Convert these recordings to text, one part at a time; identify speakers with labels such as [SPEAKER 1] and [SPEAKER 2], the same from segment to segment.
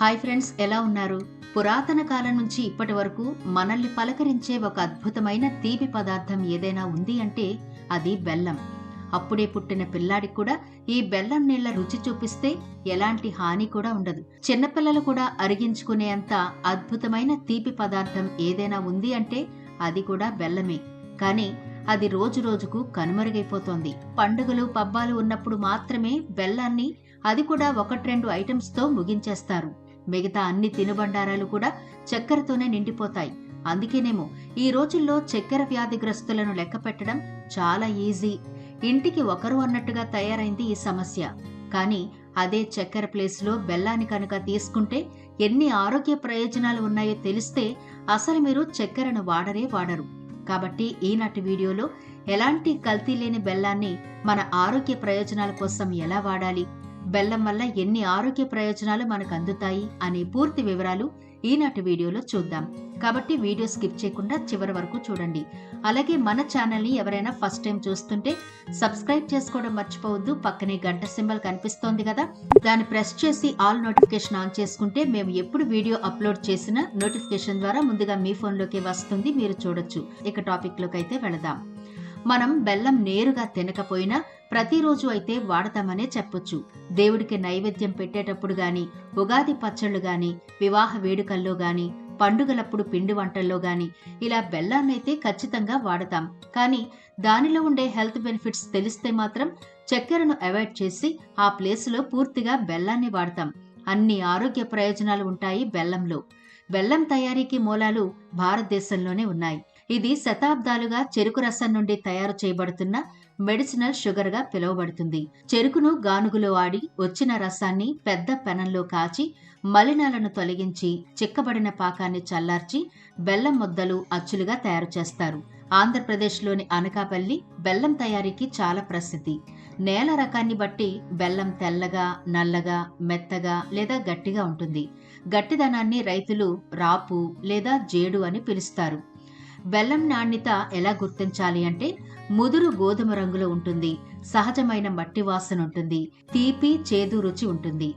[SPEAKER 1] Hi friends ఎలా ఉన్నారు? పురాతన కాలం నుంచి ఇప్పటి వరకు మనల్ని పలకరించే ఒక అద్భుతమైన తీపి పదార్థం ఏదైనా ఉంది అంటే అది బెల్లం. అప్పుడే పుట్టిన పిల్లాడికి కూడా ఈ బెల్లం నీళ్ళ రుచి చూపిస్తే ఎలాంటి హాని కూడా ఉండదు. చిన్నపిల్లలు కూడా అరిగించుకునేంత అద్భుతమైన తీపి పదార్థం ఏదైనా ఉంది అంటే అది కూడా బెల్లమే. కానీ అది రోజు రోజుకు కనుమరుగైపోతోంది. పండుగలు పబ్బాలు ఉన్నప్పుడు మాత్రమే బెల్లాన్ని అది కూడా ఒకటి రెండు ఐటమ్స్తో ముగించేస్తారు. మిగతా అన్ని తినుబండారాలు కూడా చక్కెరతోనే నిండిపోతాయి. అందుకేనేమో ఈ రోజుల్లో చక్కెర వ్యాధిగ్రస్తులను లెక్క పెట్టడం చాలా ఈజీ. ఇంటికి ఒకరు అన్నట్టుగా తయారైంది ఈ సమస్య. కానీ అదే చక్కెర ప్లేస్లో బెల్లాన్ని కనుక తీసుకుంటే ఎన్ని ఆరోగ్య ప్రయోజనాలు ఉన్నాయో తెలిస్తే అసలు మీరు చక్కెరను వాడరే వాడరు. కాబట్టి ఈనాటి వీడియోలో ఎలాంటి కల్తీ లేని బెల్లాన్ని మన ఆరోగ్య ప్రయోజనాల కోసం ఎలా వాడాలి? బెల్లం వల్ల ఎన్ని ఆరోగ్య ప్రయోజనాలు మనకు అందుతాయి అనే పూర్తి వివరాలు ఈనాటి వీడియోలో చూద్దాం. కాబట్టి వీడియో స్కిప్ చేయకుండా చివరి వరకు చూడండి. అలాగే మన ఛానల్ని ఎవరైనా ఫస్ట్ టైం చూస్తుంటే సబ్స్క్రైబ్ చేసుకోవడం మర్చిపోవద్దు. పక్కనే గంట సింబల్ కనిపిస్తోంది కదా దాన్ని ప్రెస్ చేసి ఆల్ నోటిఫికేషన్ ఆన్ చేసుకుంటే మేము ఎప్పుడు వీడియో అప్లోడ్ చేసినా నోటిఫికేషన్ ద్వారా ముందుగా మీ ఫోన్లోకి వస్తుంది మీరు చూడొచ్చు. ఇక టాపిక్లోకి అయితే వెళదాం. మనం బెల్లం నేరుగా తినకపోయినా ప్రతిరోజు అయితే వాడతామనే చెప్పొచ్చు. దేవుడికి నైవేద్యం పెట్టేటప్పుడు గాని ఉగాది పచ్చళ్ళు గాని వివాహ వేడుకల్లో గాని పండుగలప్పుడు పిండి వంటల్లో గాని ఇలా బెల్లాన్నైతే ఖచ్చితంగా వాడతాం. కానీ దానిలో ఉండే హెల్త్ బెనిఫిట్స్ తెలిస్తే మాత్రం చక్కెరను అవాయిడ్ చేసి ఆ ప్లేసులో పూర్తిగా బెల్లాన్ని వాడతాం. అన్ని ఆరోగ్య ప్రయోజనాలు ఉంటాయి బెల్లంలో. బెల్లం తయారీకి మూలాలు భారతదేశంలోనే ఉన్నాయి. ఇది శతాబ్దాలుగా చెరుకు రసం నుండి తయారు చేయబడుతున్న మెడిసినల్ షుగర్గా పిలువబడుతుంది. చెరుకును గానుగులో ఆడి వచ్చిన రసాన్ని పెద్ద పెనంలో కాచి మలినాలను తొలగించి చిక్కబడిన పాకాన్ని చల్లార్చి బెల్లం ముద్దలు అచ్చులుగా తయారు చేస్తారు. ఆంధ్రప్రదేశ్లోని అనకాపల్లి బెల్లం తయారీకి చాలా ప్రసిద్ధి. నేల రకాన్ని బట్టి బెల్లం తెల్లగా నల్లగా మెత్తగా లేదా గట్టిగా ఉంటుంది. గట్టిదనాన్ని రైతులు రాపు లేదా జేడు అని పిలుస్తారు. బెల్లం నాణ్యత ఎలా గుర్తించాలి అంటే ముదురు గోధుమ రంగులో ఉంటుంది సహజమైన మట్టి వాసన ఉంటుంది తీపి చేదు రుచి ఉంటుంది.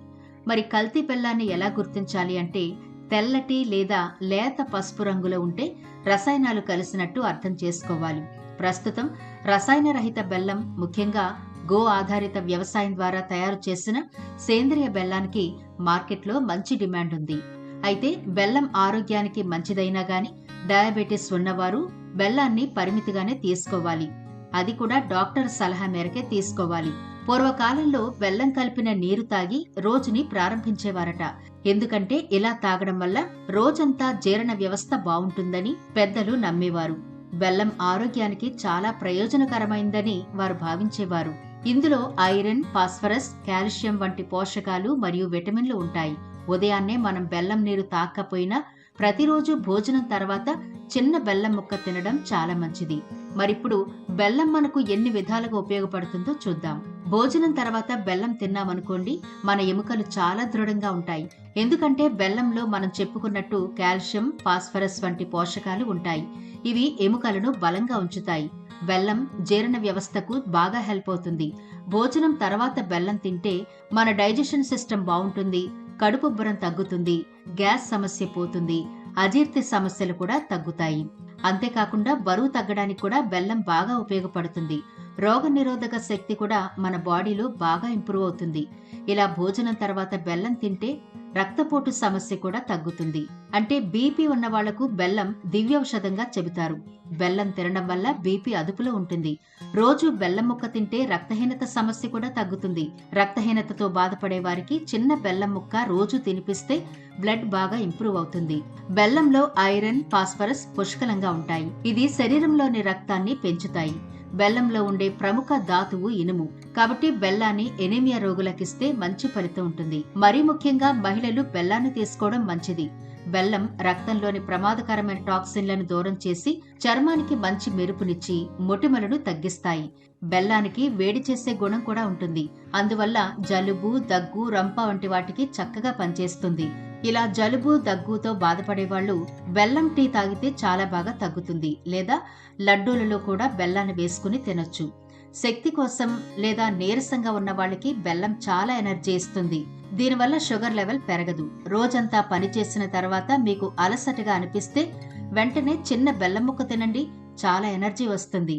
[SPEAKER 1] మరి కల్తీ బెల్లాన్ని ఎలా గుర్తించాలి అంటే తెల్లటి లేదా లేత పసుపు రంగులో ఉంటే రసాయనాలు కలిసినట్టు అర్థం చేసుకోవాలి. ప్రస్తుతం రసాయన రహిత బెల్లం ముఖ్యంగా గో ఆధారిత వ్యవసాయం ద్వారా తయారు చేసిన సేంద్రియ బెల్లానికి మార్కెట్లో మంచి డిమాండ్ ఉంది. అయితే బెల్లం ఆరోగ్యానికి మంచిదైనా గాని డయాబెటీస్ ఉన్నవారు బెల్లాన్ని పరిమితిగానే తీసుకోవాలి. అది కూడా డాక్టర్ సలహా మేరకే తీసుకోవాలి. పూర్వకాలంలో బెల్లం కలిపిన నీరు తాగి రోజుని ప్రారంభించేవారట. ఎందుకంటే ఇలా తాగడం వల్ల రోజంతా జీర్ణ వ్యవస్థ బావుంటుందని పెద్దలు నమ్మేవారు. బెల్లం ఆరోగ్యానికి చాలా ప్రయోజనకరమైందని వారు భావించేవారు. ఇందులో ఐరన్ ఫాస్ఫరస్ కాల్షియం వంటి పోషకాలు మరియు విటమిన్లు ఉంటాయి. ఉదయాన్నే మనం బెల్లం నీరు తాకపోయినా ప్రతిరోజు భోజనం తర్వాత చిన్న బెల్లం ముక్క తినడం చాలా మంచిది. మరిప్పుడు బెల్లం మనకు ఎన్ని విధాలుగా ఉపయోగపడుతుందో చూద్దాం. భోజనం తర్వాత బెల్లం తిన్నామనుకోండి మన ఎముకలు చాలా దృఢంగా ఉంటాయి. ఎందుకంటే బెల్లంలో మనం చెప్పుకున్నట్టు కాల్షియం ఫాస్ఫరస్ వంటి పోషకాలు ఉంటాయి. ఇవి ఎముకలను బలంగా ఉంచుతాయి. బెల్లం జీర్ణ వ్యవస్థకు బాగా హెల్ప్ అవుతుంది. భోజనం తర్వాత బెల్లం తింటే మన డైజెషన్ సిస్టమ్ బాగుంటుంది కడుపు బురం తగ్గుతుంది గ్యాస్ సమస్య పోతుంది అజీర్తి సమస్యలు కూడా తగ్గుతాయి. అంతేకాకుండా బరువు తగ్గడానికి కూడా బెల్లం బాగా ఉపయోగపడుతుంది. రోగ నిరోధక శక్తి కూడా మన బాడీలో బాగా ఇంప్రూవ్ అవుతుంది. ఇలా భోజనం తర్వాత బెల్లం తింటే రక్తపోటు సమస్య కూడా తగ్గుతుంది. అంటే బీపీ ఉన్న వాళ్ళకు బెల్లం దివ్యౌషధంగా చెబుతారు. బెల్లం తినడం వల్ల బీపీ అదుపులో ఉంటుంది. రోజు బెల్లం ముక్క తింటే రక్తహీనత సమస్య కూడా తగ్గుతుంది. రక్తహీనతతో బాధపడే వారికి చిన్న బెల్లం ముక్క రోజు తినిపిస్తే బ్లడ్ బాగా ఇంప్రూవ్ అవుతుంది. బెల్లంలో ఐరన్ ఫాస్ఫరస్ పుష్కలంగా ఉంటాయి. ఇది శరీరంలోని రక్తాన్ని పెంచుతాయి. బెల్లంలో ఉండే ప్రముఖ ధాతువు ఇనుము. కాబట్టి బెల్లాన్ని ఎనిమియా రోగులకిస్తే మంచి ఫలితం ఉంటుంది. మరీ ముఖ్యంగా మహిళలు బెల్లాన్ని తీసుకోవడం మంచిది. బెల్లం రక్తంలోని ప్రమాదకరమైన టాక్సిన్లను దూరం చేసి చర్మానికి మంచి మెరుపునిచ్చి మొటిమలను తగ్గిస్తాయి. బెల్లానికి వేడి చేసే గుణం కూడా ఉంటుంది. అందువల్ల జలుబు దగ్గు రంప వంటి వాటికి చక్కగా పనిచేస్తుంది. ఇలా జలుబు దగ్గుతో బాధపడేవాళ్ళు బెల్లం టీ తాగితే చాలా బాగా తగ్గుతుంది లేదా లడ్డూలలో కూడా బెల్లాన్ని వేసుకుని తినొచ్చు. శక్తి కోసం లేదా నీరసంగా ఉన్న వాళ్ళకి బెల్లం చాలా ఎనర్జీ ఇస్తుంది. దీనివల్ల షుగర్ లెవెల్ పెరగదు. రోజంతా పనిచేసిన తర్వాత మీకు అలసటగా అనిపిస్తే వెంటనే చిన్న బెల్లం ముక్క తినండి. చాలా ఎనర్జీ వస్తుంది.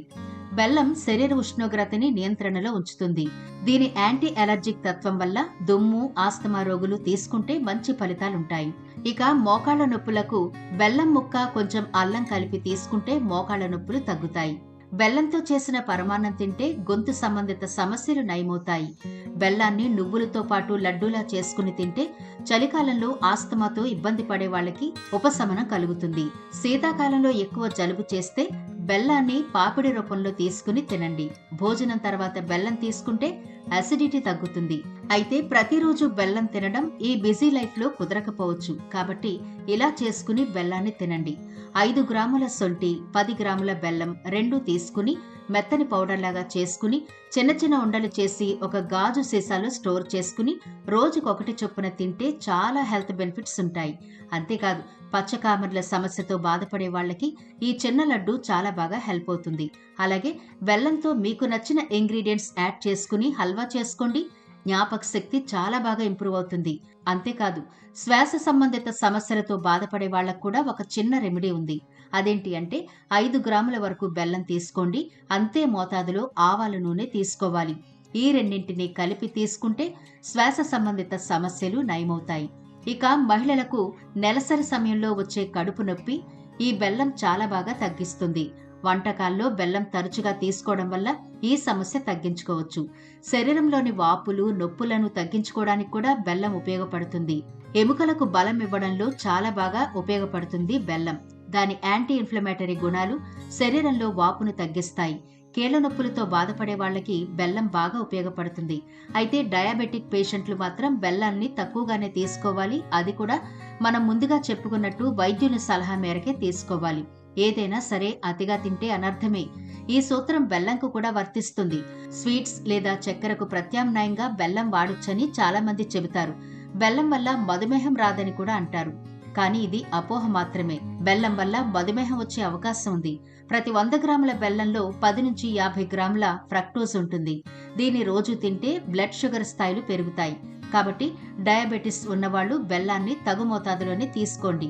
[SPEAKER 1] బెల్లం శరీర ఉష్ణోగ్రతని నియంత్రణలో ఉంచుతుంది. దీని యాంటీ అలర్జిక్ తత్వం వల్ల దుమ్ము ఆస్తమా రోగులు తీసుకుంటే మంచి ఫలితాలుంటాయి ఇక మోకాళ్ళ నొప్పులకు బెల్లం ముక్క కొంచెం అల్లం కలిపి తీసుకుంటే మోకాళ్ళ నొప్పులు తగ్గుతాయి. బెల్లంతో చేసిన పరమాన్నం తింటే గొంతు సంబంధిత సమస్యలు నయమవుతాయి. బెల్లాన్ని నువ్వులతో పాటు లడ్డూలా చేసుకుని తింటే చలికాలంలో ఆస్తమాతో ఇబ్బంది పడే వాళ్ళకి ఉపశమనం కలుగుతుంది. శీతాకాలంలో ఎక్కువ జలుబు చేస్తే బెల్లాన్ని పాపిడి రూపంలో తీసుకుని తినండి. భోజనం తర్వాత బెల్లం తీసుకుంటే అసిడిటీ తగ్గుతుంది. అయితే ప్రతిరోజు బెల్లం తినడం ఈ బిజీ లైఫ్లో కుదరకపోవచ్చు. కాబట్టి ఇలా చేసుకుని బెల్లాన్ని తినండి. ఐదు గ్రాముల సొంటి పది గ్రాముల బెల్లం రెండు తీసుకుని మెత్తని పౌడర్ లాగా చేసుకుని చిన్న చిన్న ఉండలు చేసి ఒక గాజు సీసాలో స్టోర్ చేసుకుని రోజుకొకటి చొప్పున తింటే చాలా హెల్త్ బెనిఫిట్స్ ఉంటాయి. అంతేకాదు పచ్చకామర్ల సమస్యతో బాధపడే వాళ్ళకి ఈ చిన్న లడ్డు చాలా బాగా హెల్ప్ అవుతుంది. అలాగే బెల్లంతో మీకు నచ్చిన ఇంగ్రీడియంట్స్ యాడ్ చేసుకుని హల్వా చేసుకోండి. జ్ఞాపక శక్తి చాలా బాగా ఇంప్రూవ్ అవుతుంది. అంతేకాదు శ్వాస సంబంధిత సమస్యలతో బాధపడే వాళ్ళకు కూడా ఒక చిన్న రెమెడీ ఉంది. అదేంటి అంటే ఐదు గ్రాముల వరకు బెల్లం తీసుకోండి. అంతే మోతాదులో ఆవాల నూనె తీసుకోవాలి. ఈ రెండింటిని కలిపి తీసుకుంటే శ్వాస సంబంధిత సమస్యలు నయమవుతాయి. ఇక మహిళలకు నెలసరి సమయంలో వచ్చే కడుపు నొప్పి ఈ బెల్లం చాలా బాగా తగ్గిస్తుంది. వంటకాల్లో బెల్లం తరచుగా తీసుకోవడం వల్ల ఈ సమస్య తగ్గించుకోవచ్చు. శరీరంలోని వాపులు నొప్పులను తగ్గించుకోవడానికి కూడా బెల్లం ఉపయోగపడుతుంది. ఎముకలకు బలం ఇవ్వడంలో చాలా బాగా ఉపయోగపడుతుంది బెల్లం. దాని యాంటీ ఇన్ఫ్లమేటరీ గుణాలు శరీరంలో వాపును తగ్గిస్తాయి. కీళ్ళ నొప్పులతో బాధపడే వాళ్ళకి బెల్లం బాగా ఉపయోగపడుతుంది. అయితే డయాబెటిక్ పేషెంట్లు మాత్రం బెల్లాన్ని తక్కువగానే తీసుకోవాలి. అది కూడా మనం ముందుగా చెప్పుకున్నట్టు వైద్యుని సలహా మేరకే తీసుకోవాలి. ఏదైనా సరే అతిగా తింటే అనర్థమే. ఈ సూత్రం బెల్లంకు కూడా వర్తిస్తుంది. స్వీట్స్ లేదా చక్కెరకు ప్రత్యామ్నాయంగా బెల్లం వాడొచ్చని చాలా మంది చెబుతారు. బెల్లం వల్ల మధుమేహం రాదని కూడా అంటారు. కానీ ఇది అపోహ మాత్రమే. బెల్లం వల్ల మధుమేహం వచ్చే అవకాశం ఉంది. ప్రతి వంద గ్రాముల బెల్లంలో పది నుంచి యాభై గ్రాముల ఫ్రక్టోజ్ ఉంటుంది. దీన్ని రోజు తింటే బ్లడ్ షుగర్ స్థాయిలు పెరుగుతాయి. కాబట్టి డయాబెటిస్ ఉన్నవాళ్ళు బెల్లాన్ని తగు మోతాదులోనే తీసుకోండి.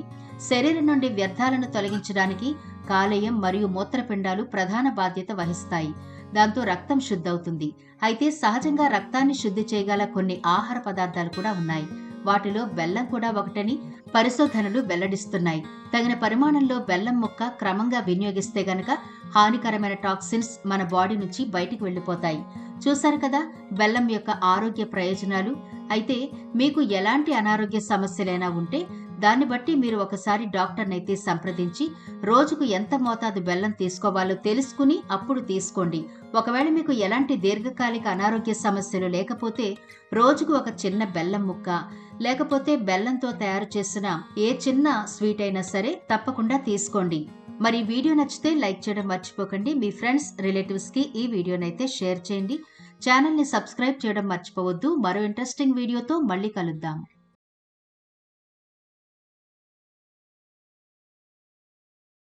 [SPEAKER 1] శరీరం నుండి వ్యర్థాలను తొలగించడానికి కాలేయం మరియు మూత్రపిండాలు ప్రధాన బాధ్యత వహిస్తాయి. దాంతో రక్తం శుద్ధవుతుంది. అయితే సహజంగా రక్తాన్ని శుద్ధి చేయగల కొన్ని ఆహార పదార్థాలు కూడా ఉన్నాయి. వాటిలో బెల్లం కూడా ఒకటని పరిశోధనలు వెల్లడిస్తున్నాయి. తగిన పరిమాణంలో బెల్లం ముక్క క్రమంగా వినియోగిస్తే గనక హానికరమైన టాక్సిన్స్ మన బాడీ నుంచి బయటికి వెళ్ళిపోతాయి. చూశారు కదా బెల్లం యొక్క ఆరోగ్య ప్రయోజనాలు? అయితే మీకు ఎలాంటి అనారోగ్య సమస్యలైనా ఉంటే దాన్ని బట్టి మీరు ఒకసారి డాక్టర్నైతే సంప్రదించి రోజుకు ఎంత మోతాదు బెల్లం తీసుకోవాలో తెలుసుకుని అప్పుడు తీసుకోండి. ఒకవేళ మీకు ఎలాంటి దీర్ఘకాలిక అనారోగ్య సమస్యలు లేకపోతే రోజుకు ఒక చిన్న బెల్లం ముక్క లేకపోతే బెల్లంతో తయారు చేసిన ఏ చిన్న స్వీట్ అయినా సరే తప్పకుండా తీసుకోండి. మరి వీడియో నచ్చితే లైక్ చేయడం మర్చిపోకండి. మీ ఫ్రెండ్స్ రిలేటివ్స్కి ఈ వీడియోనైతే షేర్ చేయండి. ఛానల్ని సబ్స్క్రైబ్ చేయడం మర్చిపోవద్దు. మరో ఇంట్రెస్టింగ్ వీడియోతో మళ్ళీ కలుద్దాం.